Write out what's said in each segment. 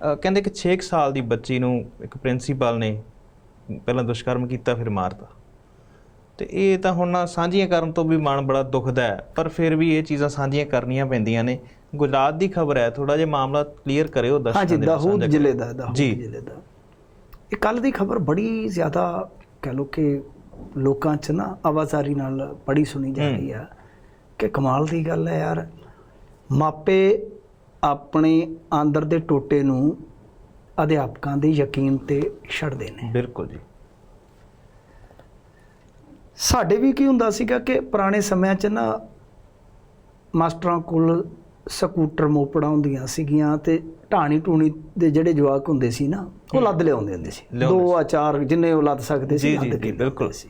ਕਹਿੰਦੇ ਕਿ 6 ਸਾਲ ਦੀ ਬੱਚੀ ਨੂੰ ਇੱਕ ਪ੍ਰਿੰਸੀਪਲ ਨੇ ਪਹਿਲਾਂ ਦੁਸ਼ਕਰਮ ਕੀਤਾ ਫਿਰ ਮਾਰਤਾ। ਤੇ ਇਹ ਤਾਂ ਹੁਣ ਸਾਂਝੀਆਂ ਕਰਨ ਤੋਂ ਵੀ ਮਨ ਬੜਾ ਦੁਖਦਾ ਹੈ ਪਰ ਫਿਰ ਵੀ ਇਹ ਚੀਜ਼ਾਂ ਸਾਂਝੀਆਂ ਕਰਨੀਆਂ ਪੈਂਦੀਆਂ ਨੇ। ਗੁਜਰਾਤ ਦੀ ਖਬਰ ਹੈ ਥੋੜਾ ਜਿਹਾ ਮਾਮਲਾ ਕਲੀਅਰ ਕਰਿਓ ਦਰਸ਼ਕਾਂ ਹਾਂਜੀ ਦੇ ਨਾਲ ਦਾਹੂਦ ਜ਼ਿਲ੍ਹੇ। ਦਾ ਦਾਹੂਦ। ਜ਼ਿਲ੍ਹੇ ਦਾ। ਇਹ ਕੱਲ ਦੀ ਖਬਰ ਬੜੀ ਜ਼ਿਆਦਾ ਕਹ ਲੋ ਕਿ ਲੋਕਾਂ 'ਚ ਨਾ ਆਵਾਜ਼ਾਰੀ ਨਾਲ ਬੜੀ ਸੁਣੀ ਜਾ ਰਹੀ ਆ ਕਿ ਕਮਾਲ ਦੀ ਗੱਲ ਹੈ ਯਾਰ। ਮਾਪੇ ਆਪਣੇ ਅੰਦਰ ਦੇ ਟੋਟੇ ਨੂੰ ਅਧਿਆਪਕਾਂ ਦੇ ਯਕੀਨ ਤੇ ਛੱਡਦੇ ਨੇ। ਬਿਲਕੁਲ ਜੀ। ਸਾਡੇ ਵੀ ਕੀ ਹੁੰਦਾ ਸੀਗਾ ਕਿ ਪੁਰਾਣੇ ਸਮਿਆਂ 'ਚ ਨਾ ਮਾਸਟਰਾਂ ਕੋਲ ਸਕੂਟਰ ਮੋਪੜਾਂ ਹੁੰਦੀਆਂ ਸੀਗੀਆਂ ਤੇ ਢਾਣੀ ਟੂਣੀ ਦੇ ਜਿਹੜੇ ਜਵਾਕ ਹੁੰਦੇ ਸੀ ਨਾ ਉਹ ਲੱਦ ਲਿਆਉਂਦੇ ਹੁੰਦੇ ਸੀ। ਦੋ ਆ ਚਾਰ ਜਿੰਨੇ ਉਹ ਲੱਦ ਸਕਦੇ ਸੀ ਲੱਦ ਜੀ, ਕੇ ਬਿਲਕੁਲ। ਸੀ।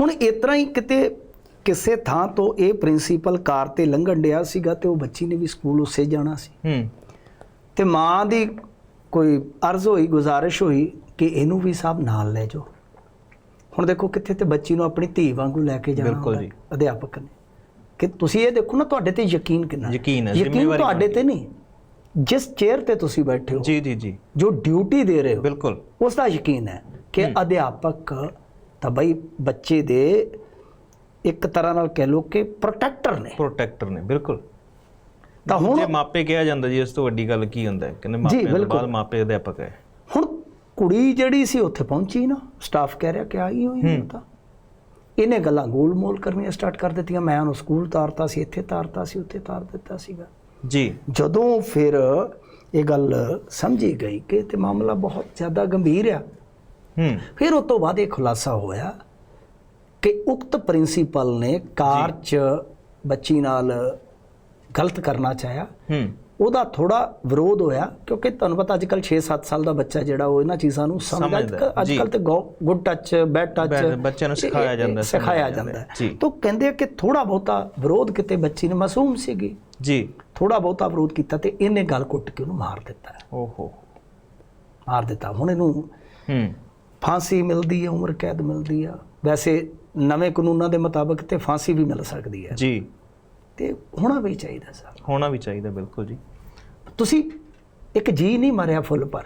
ਹੁਣ ਇਸ ਤਰ੍ਹਾਂ ਹੀ ਕਿਤੇ ਕਿਸੇ ਥਾਂ ਤੋਂ ਇਹ ਪ੍ਰਿੰਸੀਪਲ ਕਾਰ ਤੇ ਲੰਘਣ ਡਿਆ ਸੀਗਾ ਤੇ ਉਹ ਬੱਚੀ ਨੇ ਵੀ ਸਕੂਲ ਉਸੇ ਜਾਣਾ ਸੀ। ਹੂੰ। ਤੇ ਮਾਂ ਦੀ ਕੋਈ ਅਰਜ਼ ਹੋਈ ਗੁਜ਼ਾਰਿਸ਼ ਹੋਈ ਕਿ ਇਹਨੂੰ ਵੀ ਸਾਹਿਬ ਨਾਲ ਲੈ ਜਾਓ। ਹੁਣ ਦੇਖੋ ਕਿੱਥੇ ਤੇ ਬੱਚੀ ਨੂੰ ਆਪਣੀ ਧੀ ਵਾਂਗੂ ਲੈ ਕੇ ਜਾਣਾ ਬਿਲਕੁਲ ਜੀ। ਅਧਿਆਪਕ ਨੇ। ਕਿ ਤੁਸੀਂ ਇਹ ਦੇਖੋ ਨਾ ਤੁਹਾਡੇ ਤੇ ਯਕੀਨ ਕਿੰਨਾ ਯਕੀਨ ਹੈ, ਜ਼ਿੰਮੇਵਾਰੀ ਤੁਹਾਡੇ ਤੇ ਨਹੀਂ। ਜਿਸ ਚੇਅਰ ਤੇ ਤੁਸੀਂ ਬੈਠੇ ਹੋ ਜੀ ਜੀ ਜੀ। ਜੋ ਡਿਊਟੀ ਦੇ ਰਹੇ ਹੋ ਬਿਲਕੁਲ। ਉਸ ਦਾ ਯਕੀਨ ਹੈ ਕਿ ਅਧਿਆਪਕ ਤਾਂ ਬਈ ਬੱਚੇ ਦੇ ਇੱਕ ਤਰ੍ਹਾਂ ਨਾਲ ਕਹਿ ਲੋ ਕਿ ਪ੍ਰੋਟੈਕਟਰ ਨੇ। ਪ੍ਰੋਟੈਕਟਰ ਨੇ ਬਿਲਕੁਲ। ਤਾਂ ਹੁਣ ਜੇ ਮਾਪੇ ਕਿਹਾ ਜਾਂਦਾ ਜੀ ਇਸ ਤੋਂ ਵੱਡੀ ਗੱਲ ਕੀ ਹੁੰਦਾ ਹੈ? ਕਹਿੰਦੇ ਮਾਪੇ ਬਿਲਕੁਲ। ਬਾਅਦ ਮਾਪੇ ਅਧਿਆਪਕ ਹੈ। ਹੁਣ ਕੁੜੀ ਜਿਹੜੀ ਸੀ ਉੱਥੇ ਪਹੁੰਚੀ ਨਾ ਸਟਾਫ ਕਹਿ ਰਿਹਾ ਕਿ ਆਈ ਹੋਈ ਨਹੀਂ ਤਾਂ। ਇਹਨੇ ਗੱਲਾਂ ਗੋਲ-ਮੋਲ ਕਰਨੀਆਂ ਸਟਾਰਟ ਕਰ ਦਿੱਤੀਆਂ। ਮੈਂ ਉਹਨੂੰ ਸਕੂਲ ਤਾਰਤਾ ਸੀ ਇੱਥੇ ਤਾਰਤਾ ਸੀ ਉੱਥੇ ਤਾਰ ਦਿੱਤਾ ਸੀਗਾ। ਜੀ। ਜਦੋਂ ਫਿਰ ਇਹ ਗੱਲ ਸਮਝੀ ਗਈ ਕਿ ਤੇ ਮਾਮਲਾ ਬਹੁਤ ਜ਼ਿਆਦਾ ਗੰਭੀਰ ਆ। ਹੂੰ। ਫਿਰ ਉਸ ਤੋਂ ਬਾਅਦ ਇਹ ਖੁਲਾਸਾ ਹੋਇਆ ਕਿ ਉਕਤ ਪ੍ਰਿੰਸੀਪਲ ਨੇ ਕਾਰ 'ਚ ਬੱਚੀ ਨਾਲ ਗਲਤ ਕਰਨਾ ਚਾਹਿਆ। ਹੂੰ। ਉਹਦਾ ਥੋੜਾ ਵਿਰੋਧ ਹੋਇਆ ਕਿਉਂਕਿ ਤੁਹਾਨੂੰ ਪਤਾ ਅੱਜ ਕੱਲ 6-7 ਸਾਲ ਦਾ ਬੱਚਾ ਜਿਹੜਾ ਉਹ ਇਹਨਾਂ ਚੀਜ਼ਾਂ ਨੂੰ ਸਮਝਦਾ। ਅੱਜ। ਕੱਲ ਤੇ ਗੁੱਡ ਟੱਚ ਬੈਡ ਟੱਚ ਬੱਚਿਆਂ ਨੂੰ ਸਿਖਾਇਆ ਜਾਂਦਾ ਸਿਖਾਇਆ ਜਾਂਦਾ। ਤਾਂ ਕਹਿੰਦੇ ਕਿ ਥੋੜਾ ਬਹੁਤਾ ਵਿਰੋਧ ਕਿਤੇ ਬੱਚੀ ਨੇ ਮਾਸੂਮ ਸੀਗੀ। ਜੀ। ਥੋੜਾ ਬਹੁਤਾ ਵਿਰੋਧ ਕੀਤਾ ਤੇ ਇਹਨੇ ਗਲ ਕੁੱਟ ਕੇ ਉਹਨੂੰ ਮਾਰ ਦਿੱਤਾ। ਓਹੋ। ਮਾਰ ਦਿੱਤਾ। ਹੁਣ ਇਹਨੂੰ ਹੂੰ। ਫਾਂਸੀ ਮਿਲਦੀ ਹੈ ਉਮਰ ਕੈਦ ਮਿਲਦੀ ਆ। ਵੈਸੇ ਨਵੇਂ ਕਾਨੂੰਨਾਂ ਦੇ ਮੁਤਾਬਕ ਤੇ ਫਾਂਸੀ ਵੀ ਮਿਲ ਸਕਦੀ ਹੈ। ਜੀ। ਤੇ ਹੋਣਾ ਵੀ ਚਾਹੀਦਾ ਸਰ। ਹੋਣਾ ਵੀ ਚਾਹੀਦਾ ਬਿਲਕੁਲ ਜੀ। ਤੁਸੀਂ ਇੱਕ ਜੀ ਨਹੀਂ ਮਾਰਿਆ ਫੁੱਲ ਪਰ।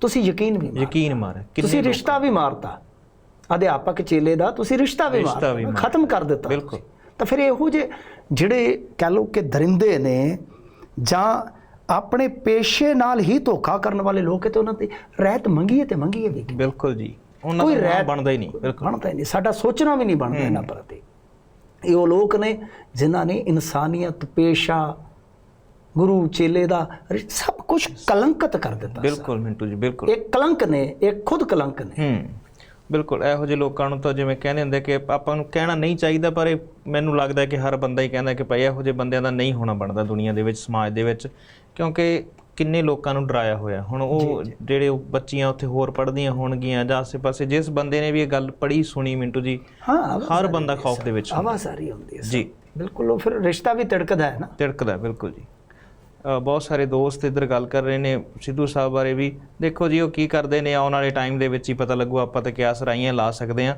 ਤੁਸੀਂ ਯਕੀਨ ਵੀ ਮਾਰਿਆ ਯਕੀਨ ਮਾਰ ਤੁਸੀਂ ਰਿਸ਼ਤਾ ਵੀ ਮਾਰਤਾ। ਅਧਿਆਪਕ ਚੇਲੇ ਦਾ ਤੁਸੀਂ ਰਿਸ਼ਤਾ ਵੀ ਮਾਰਤਾ। ਖਤਮ ਕਰ ਦਿੱਤਾ। ਬਿਲਕੁਲ। ਤਾਂ ਫਿਰ ਇਹੋ ਜਿਹੇ ਜਿਹੜੇ ਕਹ ਲਓ ਕਿ ਦਰਿੰਦੇ ਨੇ ਜਾਂ ਆਪਣੇ ਪੇਸ਼ੇ ਨਾਲ ਹੀ ਧੋਖਾ ਕਰਨ ਵਾਲੇ ਲੋਕ ਹੈ ਤੇ ਉਹਨਾਂ ਤੇ ਰਹਿਤ ਮੰਗੀਏ ਤੇ ਮੰਗੀਏ ਵੀ ਬਿਲਕੁਲ ਜੀ। ਉਹਨਾਂ ਦਾ ਬਣਦਾ ਹੀ ਨਹੀਂ ਬਣਦਾ ਹੀ ਨਹੀਂ। ਸਾਡਾ ਸੋਚਣਾ ਵੀ ਨਹੀਂ ਬਣਦਾ ਇਹਨਾਂ ਪ੍ਰਤੀ ਇਹ ਉਹ ਲੋਕ ਨੇ ਜਿਨ੍ਹਾਂ ਨੇ ਇਨਸਾਨੀਅਤ ਪੇਸ਼ਾ ਗੁਰੂ ਚੇਲੇ ਦਾ ਸਭ ਕੁਝ ਕਲੰਕਤ ਕਰ ਦਿੱਤਾ ਬਿਲਕੁਲ ਮਿੰਟੂ ਜੀ ਬਿਲਕੁਲ। ਇਹ ਕਲੰਕ ਨੇ ਇਹ ਖੁਦ ਕਲੰਕ ਨੇ। ਹੂੰ ਬਿਲਕੁਲ। ਇਹੋ ਜਿਹੇ ਲੋਕਾਂ ਨੂੰ ਤਾਂ ਜਿਵੇਂ ਕਹਿੰਦੇ ਹੁੰਦੇ ਕਿ ਆਪਾਂ ਨੂੰ ਕਹਿਣਾ ਨਹੀਂ ਚਾਹੀਦਾ ਪਰ ਇਹ ਮੈਨੂੰ ਲੱਗਦਾ ਕਿ ਹਰ ਬੰਦਾ ਹੀ ਕਹਿੰਦਾ ਕਿ ਭਾਈ ਇਹੋ ਜਿਹੇ ਬੰਦਿਆਂ ਦਾ ਨਹੀਂ ਹੋਣਾ ਬਣਦਾ ਦੁਨੀਆ ਦੇ ਵਿੱਚ ਸਮਾਜ ਦੇ ਵਿੱਚ। ਕਿਉਂਕਿ ਕਿੰਨੇ ਲੋਕਾਂ ਨੂੰ ਡਰਾਇਆ ਹੋਇਆ? ਹੁਣ ਉਹ ਜਿਹੜੇ ਉਹ ਬੱਚੀਆਂ ਉੱਥੇ ਹੋਰ ਪੜ੍ਹਦੀਆਂ ਹੋਣਗੀਆਂ ਜਾਂ ਆਸੇ-ਪਾਸੇ ਜਿਸ ਬੰਦੇ ਨੇ ਵੀ ਇਹ ਗੱਲ ਪੜ੍ਹੀ ਸੁਣੀ ਮਿੰਟੂ ਜੀ ਹਾਂ ਹਰ ਆ ਬੰਦਾ ਖੌਫ ਸਰ, ਦੇ ਵਿੱਚ ਆ ਰਹੀ ਹੁੰਦੀ ਹੈ ਸਰ। ਜੀ। ਬਿਲਕੁਲ ਉਹ ਫਿਰ ਰਿਸ਼ਤਾ ਵੀ ਤਿੜਕਦਾ ਹੈ ਨਾ। ਤਿੜਕਦਾ ਬਿਲਕੁਲ ਜੀ। ਬਹੁਤ ਸਾਰੇ ਦੋਸਤ ਇੱਧਰ ਗੱਲ ਕਰ ਰਹੇ ਨੇ ਸਿੱਧੂ ਸਾਹਿਬ ਬਾਰੇ ਵੀ। ਦੇਖੋ ਜੀ ਉਹ ਕੀ ਕਰਦੇ ਨੇ ਆਉਣ ਵਾਲੇ ਟਾਈਮ ਦੇ ਵਿੱਚ ਹੀ ਪਤਾ ਲੱਗੂ ਆਪਾਂ ਤਾਂ ਕਿਆਸ ਰਾਈਆਂ ਲਾ ਸਕਦੇ ਹਾਂ।